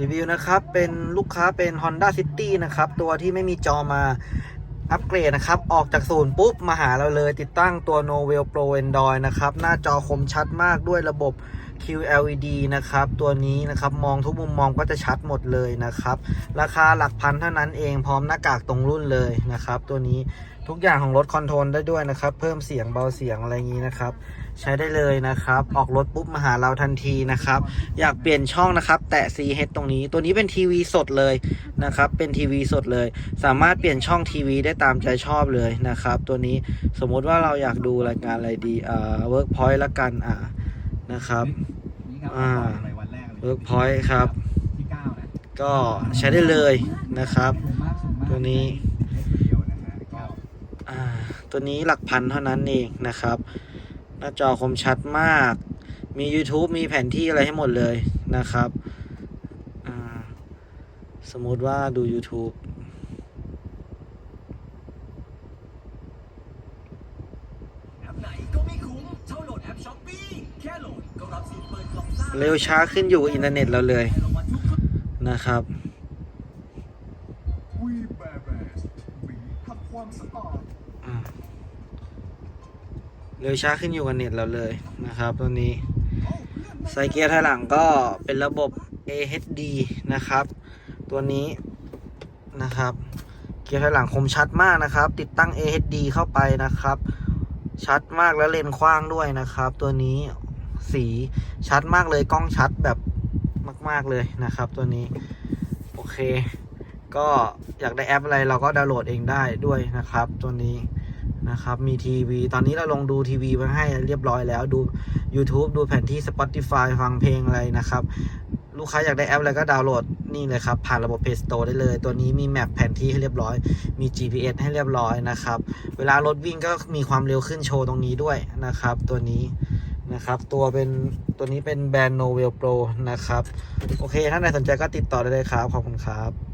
รีวิวนะครับ เป็นลูกค้าเป็น Honda City นะครับ ตัวที่ไม่มีจอมาอัปเกรดนะครับ ออกจากศูนย์ปุ๊บ มาหาเราเลยติดตั้งตัว Novel Pro Android นะครับ หน้าจอคมชัดมากด้วยระบบ QLED นะครับ ตัวนี้นะครับมองทุกมุมมองก็จะชัดหมดเลยนะครับ ราคาหลักพันเท่านั้นเองพร้อมหน้ากากตรงรุ่นเลยนะครับ ตัวนี้ทุกอย่างของรถคอนโทรลได้ด้วยนะครับ เพิ่มเสียงเบาเสียงอะไรงนี้นะครับ ใช้ได้เลยนะครับ ออกรถปุ๊บมาหาเราทันทีนะครับ อยากเปลี่ยนช่องนะครับ แตะ CH ตรงนี้ ตัวนี้เป็นทีวีสดเลยนะครับ เป็นทีวีสดเลย สามารถเปลี่ยนช่องทีวีได้ตามใจชอบเลยนะครับ ตัวนี้สมมุติว่าเราอยากดูรายการอะไรดีอ่า Workpoint ละกันอ่า นะครับนี่ครับอ่าปล่อยไปวันแรกเลย Workpoint ครับที่เก้านะก็ใช้ได้เลยนะครับสูงมากสูงมากตัวนี้เล็กเดียวนะฮะก็อ่าตัวนี้หลักพันเท่านั้นเองนะครับ หน้าจอคมชัดมาก มี YouTube มีแผนที่อะไรให้หมดเลยนะครับอ่าสมมติว่าดู YouTube แอปไหนก็ไม่คุ้มเท่าโหลดแอ ปช้อปปี้แค่โหลดก็รับสิทธิ์เปิดกล่องซ่าเร็วช้าขึ้นอยู่กับอินเทอร์เน็ตเราเลยรางวัลทุกนะครับ วีแบร์แบสวีทำความสะอาดอ่าเร็วช้าขึ้นอยู่กับเน็ตเราเลยนะครับตัวนี้ไซเกียร์ถอยหลังก็เป็นระบบ AHD นะครับ ตัวนี้นะครับ เกียร์ถอยหลังคมชัดมากนะครับ ติดตั้ง AHD เข้าไปนะครับ ชัดมากแล้วเลนกว้างด้วยนะครับ ตัวนี้สีชัดมากเลยกล้องชัดแบบมาก ๆ เลยนะครับ ตัวนี้ โอเค ก็อยากได้แอปอะไรเราก็ดาวน์โหลดเองได้ด้วยนะครับ ตัวนี้นะครับมีทีวี ตอนนี้เราลงดูทีวีมาให้เรียบร้อยแล้วดู YouTube ดูแผนที่ Spotify ฟังเพลงอะไรนะครับ ลูกค้าอยากได้แอปอะไรก็ดาวน์โหลดนี่เลยครับ ผ่านระบบ Play Store ได้เลย ตัวนี้มีแมปแผนที่ให้เรียบร้อย มี GPS ให้เรียบร้อยนะครับ เวลารถวิ่งก็มีความเร็วขึ้นโชว์ตรงนี้ด้วยนะครับ ตัวนี้นะครับ ตัวเป็นตัวนี้เป็นแบรนด์ Novel Pro นะครับ โอเค ถ้าใครสนใจก็ติดต่อได้เลยครับ ขอบคุณครับ